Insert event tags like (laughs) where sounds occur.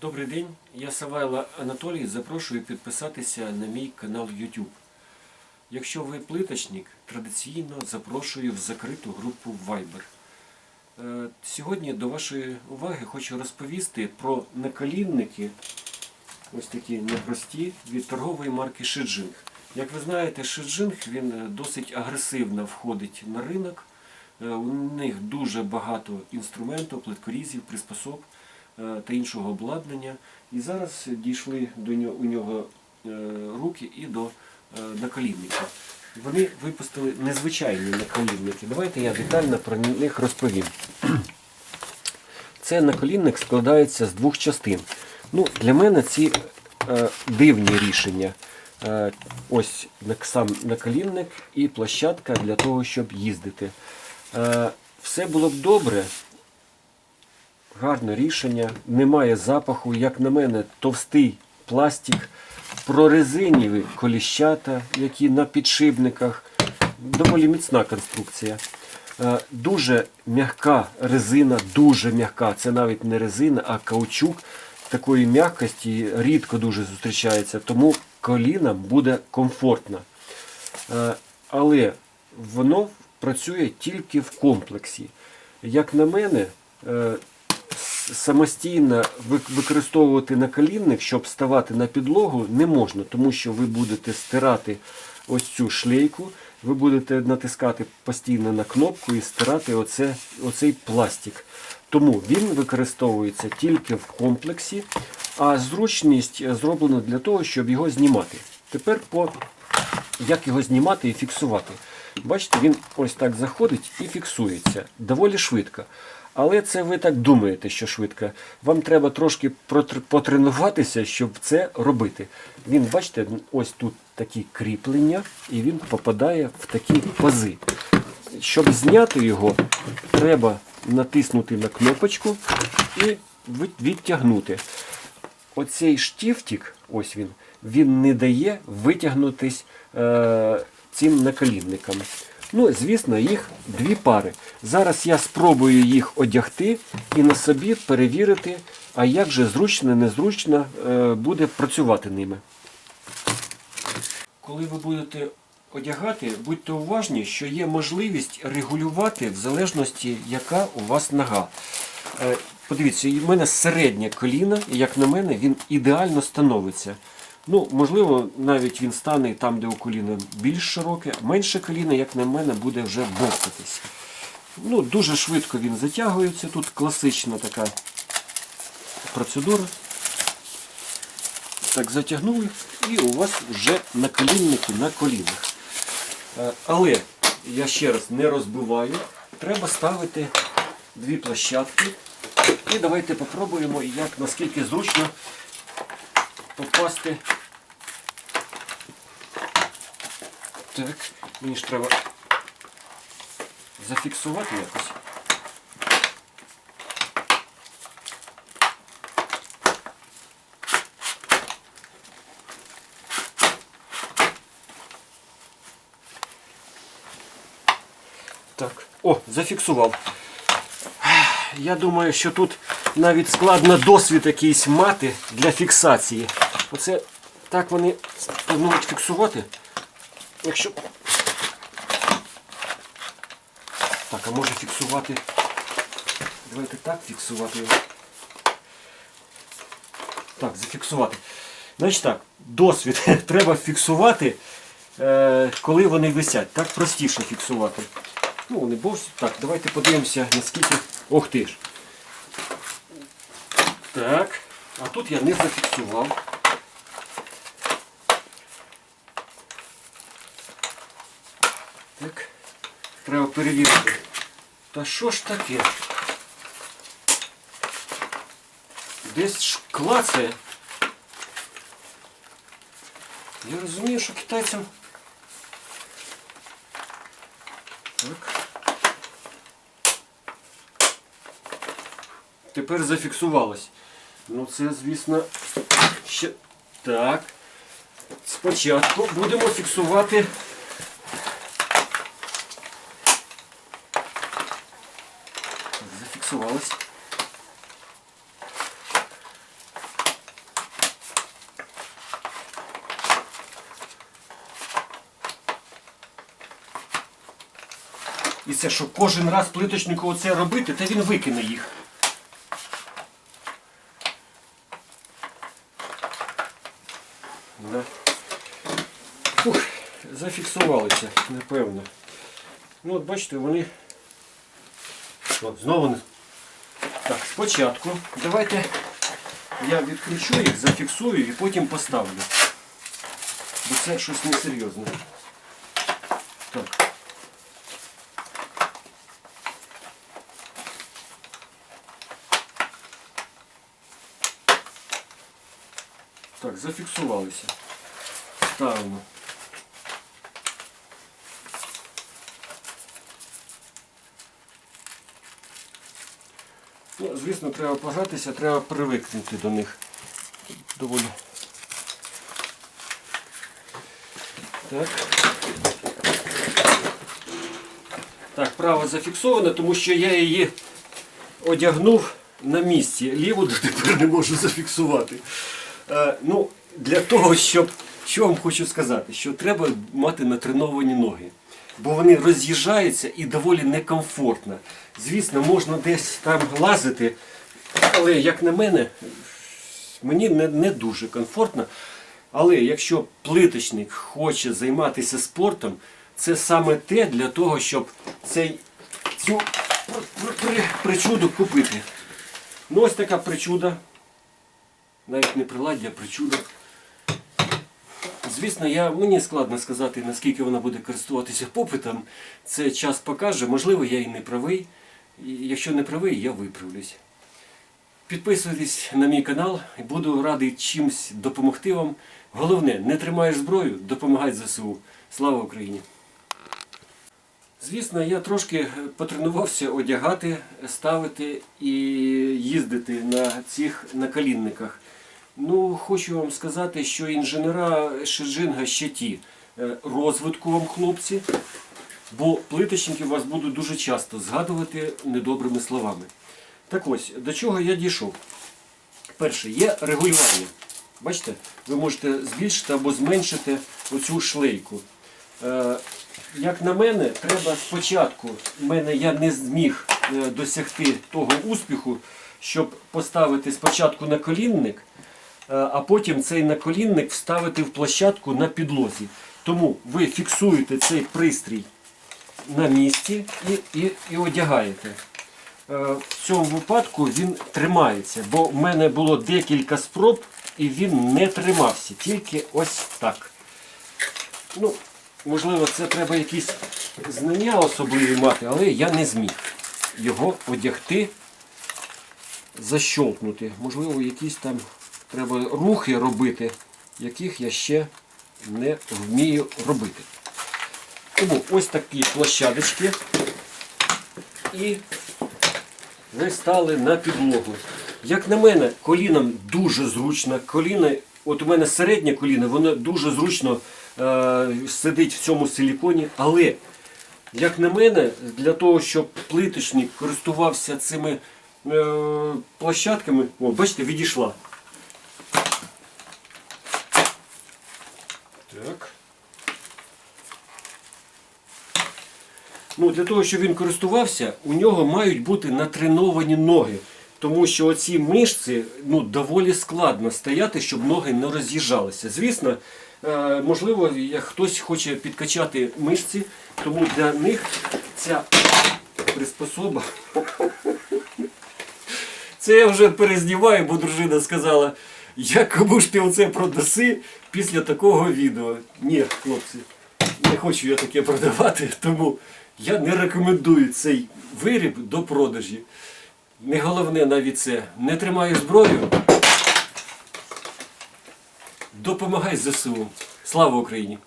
Добрий день, я Савайло Анатолій. Запрошую підписатися на мій канал YouTube. Якщо ви плиточник, традиційно запрошую в закриту групу Viber. Е, Сьогодні до вашої уваги хочу розповісти про наколінники, ось такі непрості, від торгової марки Шиджинг. Як ви знаєте, Шиджинг він досить агресивно входить на ринок. Е, У них дуже багато інструментів, плиткорізів, приспособ та іншого обладнання. І зараз дійшли до нього, у нього е, руки і до е. Вони випустили незвичайні наколінники. Давайте я детально про них розповім. Це наколінник складається з двох частин. Ну, для мене ці е, дивні рішення. Е, ось сам наколінник і площадка для того, щоб їздити. Е, все було б добре. Гарне рішення, немає запаху, як на мене, товстий пластик, прорезиніві коліщата, які на підшипниках. Доволі міцна конструкція. Е, Дуже м'яка резина, дуже м'яка. Це навіть не резина, а каучук. Такої м'якості рідко дуже зустрічається, тому колінам буде комфортно. Е, Але воно працює тільки в комплексі. Як на мене, е, самостійно вик- використовувати наколінник, щоб ставати на підлогу, не можна, тому що ви будете стирати ось цю шлейку, ви будете натискати постійно на кнопку і стирати оце, оцей пластик. Тому він використовується тільки в комплексі, а зручність зроблена для того, щоб його знімати. Тепер по як його знімати і фіксувати. Бачите, він ось так заходить і фіксується доволі швидко. Але це ви так думаєте, що швидко. Вам треба трошки потренуватися, щоб це робити. Він, бачите, ось тут такі кріплення, і він попадає в такі пази. Щоб зняти його, треба натиснути на кнопочку і відтягнути. Оцей штифтик, ось він, він не дає витягнутись е, цим наколінникам. Ну, звісно, їх дві пари. Зараз я спробую їх одягти і на собі перевірити, а як же зручно, незручно е, буде працювати ними. Коли ви будете одягати, будьте уважні, що є можливість регулювати в залежності, яка у вас нога. Е, Подивіться, в мене середнє коліно, і як на мене, він ідеально становиться. Ну, можливо, навіть він стане там, де у коліна більш широке, менше коліно, як на мене, буде вже бовтатись. Ну, дуже швидко він затягується. Тут класична така процедура. Так, затягнули, і у вас вже наколінники на колінах. Е, Але я ще раз не розбиваю. Треба ставити дві площадки. І давайте попробуємо, як наскільки зручно попасти. Так, мені ж треба зафіксувати якось. Так, о, зафіксував. Я думаю, що тут навіть складно досвід якийсь мати для фіксації. Оце так вони планують фіксувати. Якщо. Так, а може фіксувати. Давайте так фіксувати його. Так, зафіксувати. Значить так, досвід (laughs) треба фіксувати, е, коли вони висять. Так простіше фіксувати. Ну, вони бовсь. Так, давайте подивимося, наскільки. Ох ти ж. Так. А тут я не зафіксував. Так. Треба перевірити. Та що ж таке? Десь ж клацає. Я розумію, що китайцям. Так. Тепер зафіксувалось. Ну це, звісно, ще. Так. Спочатку будемо фіксувати. зафіксувалось. І це, щоб кожен раз плиточнику оце робити, то він викине їх. Да. Ух, зафіксувалися, напевно. Ну от бачите, вони... О, знову не так, спочатку. Давайте я відкручу їх, зафіксую і потім поставлю. Бо це щось несерйозне. Так. Так, зафіксувалися. Ставимо. Ну, звісно, треба погратися, треба привикнути до них. Доволі. Так. Так, право зафіксовано, тому що я її одягнув на місці. Ліву тепер не можу зафіксувати. Е, ну, для того, щоб. Що вам хочу сказати? Що треба мати натреновані ноги. Бо вони роз'їжджаються і доволі некомфортно. Звісно, можна десь там лазити, але як на мене, мені не, не дуже комфортно. Але якщо плиточник хоче займатися спортом, це саме те для того, щоб цей, цю при- при- причуду купити. Ну ось така причуда. Навіть не приладдя, а причуда. Звісно, я, мені складно сказати, наскільки вона буде користуватися попитом. Це час покаже. Можливо, я і не правий. Якщо не правий, я виправлюсь. Підписуйтесь на мій канал, буду радий чимось допомогти вам. Головне, не тримаєш зброю, допомагай ЗСУ. Слава Україні! Звісно, я трошки потренувався одягати, ставити і їздити на цих наколінниках. Ну, хочу вам сказати, що інженера Шеджинга ще ті. Е, Розвитку вам, хлопці, бо плиточники вас будуть дуже часто згадувати недобрими словами. Так ось, до чого я дійшов. Перше, є регулювання. Бачите, ви можете збільшити або зменшити оцю шлейку. Е, як на мене, треба спочатку, в мене я не зміг е, досягти того успіху, щоб поставити спочатку наколінник, е, а потім цей наколінник вставити в площадку на підлозі. Тому ви фіксуєте цей пристрій на місці і, і, і одягаєте. Е, В цьому випадку він тримається, бо в мене було декілька спроб і він не тримався, тільки ось так. Ну, можливо, це треба якісь знання особливі мати, але я не зміг його одягти, защолкнути. Можливо, якісь там треба рухи робити, яких я ще не вмію робити. Тому ось такі площадочки. І ви стали на підлогу. Як на мене, колінам дуже зручно. Коліна, от у мене середнє коліно, воно дуже зручно е, сидить в цьому силіконі. Але, як на мене, для того, щоб плиточник користувався цими е, площадками, о, бачите, відійшла. Ну, для того, щоб він користувався, у нього мають бути натреновані ноги. Тому що оці мишці ну, доволі складно стояти, щоб ноги не роз'їжджалися. Звісно, е, можливо, хтось хоче підкачати мишці, тому для них ця приспособа. Це я вже перезнімаю, бо дружина сказала, як кому ж ти оце продаси після такого відео. Ні, хлопці, не хочу я таке продавати, тому я не рекомендую цей виріб до продажі. Не головне навіть це. Не тримай зброю. Допомагай ЗСУ. Слава Україні!